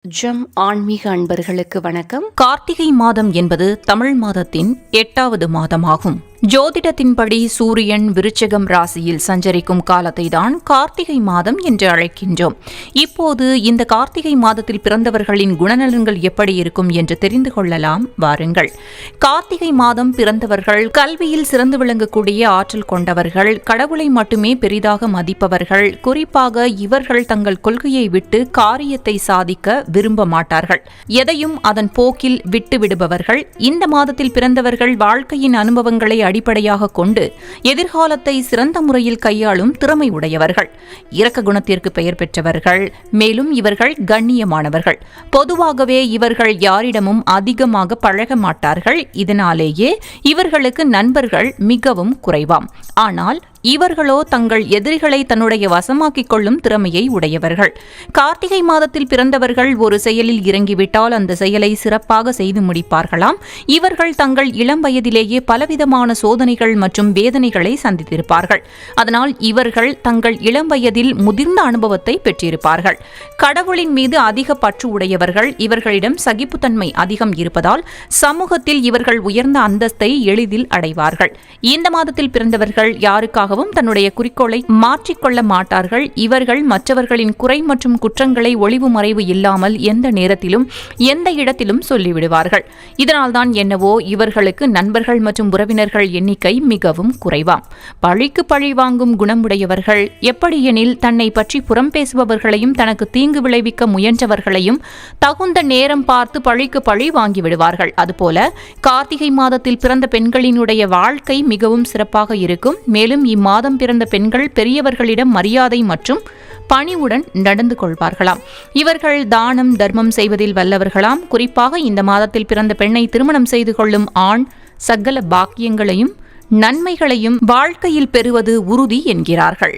ஜம் ஆன்மீக அன்பர்களுக்கு வணக்கம். கார்த்திகை மாதம் என்பது தமிழ் மாதத்தின் எட்டாவது மாதமாகும். ஜோதிடத்தின்படி சூரியன் விருச்சகம் ராசியில் சஞ்சரிக்கும் காலத்தை தான் கார்த்திகை மாதம் என்று அழைக்கின்றோம். இப்போது இந்த கார்த்திகை மாதத்தில் பிறந்தவர்களின் குணநலன்கள் எப்படி இருக்கும் என்று தெரிந்து கொள்ளலாம். வாருங்கள். கார்த்திகை மாதம் பிறந்தவர்கள் கல்வியில் சிறந்து விளங்கக்கூடிய ஆற்றல் கொண்டவர்கள் கடவுளை மட்டுமே பெரிதாக மதிப்பவர்கள் குறிப்பாக இவர்கள் தங்கள் கொள்கையை விட்டு காரியத்தை சாதிக்க விரும்ப மாட்டார்கள். எதையும் அதன் போக்கில் விட்டு விடுபவர்கள் இந்த மாதத்தில் பிறந்தவர்கள் வாழ்க்கையின் அனுபவங்களை அடிப்படையாக கொண்டு எதிர்காலத்தை சிறந்த முறையில் கையாளும் திறமை உடையவர்கள் இரக்க குணத்திற்கு பெயர் பெற்றவர்கள் மேலும் இவர்கள் கண்ணியமானவர்கள். பொதுவாகவே இவர்கள் யாரிடமும் அதிகமாக பழக மாட்டார்கள். இதனாலேயே இவர்களுக்கு நண்பர்கள் மிகவும் குறைவாம். ஆனால் இவர்களோ தங்கள் எதிரிகளை தன்னுடைய வசமாக்கிக் கொள்ளும் திறமையை உடையவர்கள். கார்த்திகை மாதத்தில் பிறந்தவர்கள் ஒரு செயலில் இறங்கிவிட்டால் அந்த செயலை சிறப்பாக செய்து முடிப்பார்களாம். இவர்கள் தங்கள் இளம் வயதிலேயே பலவிதமான சோதனைகள் மற்றும் வேதனைகளை சந்தித்திருப்பார்கள். அதனால் இவர்கள் தங்கள் இளம் வயதில் முதிர்ந்த அனுபவத்தை பெற்றிருப்பார்கள். கடவுளின் மீது அதிக பற்று உடையவர்கள் இவர்களிடம் சகிப்புத்தன்மை அதிகம் இருப்பதால் சமூகத்தில் இவர்கள் உயர்ந்த அந்தஸ்தை எளிதில் அடைவார்கள். இந்த மாதத்தில் பிறந்தவர்கள் யாருக்காக யாருக்காகவும் தன்னுடைய குறிக்கோளை மாற்றிக்கொள்ள மாட்டார்கள். இவர்கள் மற்றவர்களின் குறை மற்றும் குற்றங்களை ஒளிவு மறைவு இல்லாமல் எந்த நேரத்திலும் எந்த இடத்திலும் சொல்லிவிடுவார்கள். இதனால்தான் என்னவோ இவர்களுக்கு நண்பர்கள் மற்றும் உறவினர்கள் எண்ணிக்கை மிகவும் குறைவாம். பழிக்கு பழி வாங்கும் குணமுடையவர்கள் எப்படியெனில் தன்னை பற்றி புறம் பேசுபவர்களையும் தனக்கு தீங்கு விளைவிக்க முயன்றவர்களையும் தகுந்த நேரம் பார்த்து பழிக்கு பழி வாங்கிவிடுவார்கள். அதுபோல கார்த்திகை மாதத்தில் பிறந்த பெண்களினுடைய வாழ்க்கை மிகவும் சிறப்பாக இருக்கும். மேலும் இம்மாதம் பிறந்த பெண்கள் பெரியவர்களிடம் மரியாதை மற்றும் பணிவுடன் நடந்து கொள்வார்களாம். இவர்கள் தானம் தர்மம் செய்வதில் வல்லவர்களாம். குறிப்பாக இந்த மாதத்தில் பிறந்த பெண்ணை திருமணம் செய்து கொள்ளும் ஆண் சகல பாக்கியங்களையும் நன்மைகளையும் வாழ்க்கையில் பெறுவது உறுதி என்கிறார்கள்.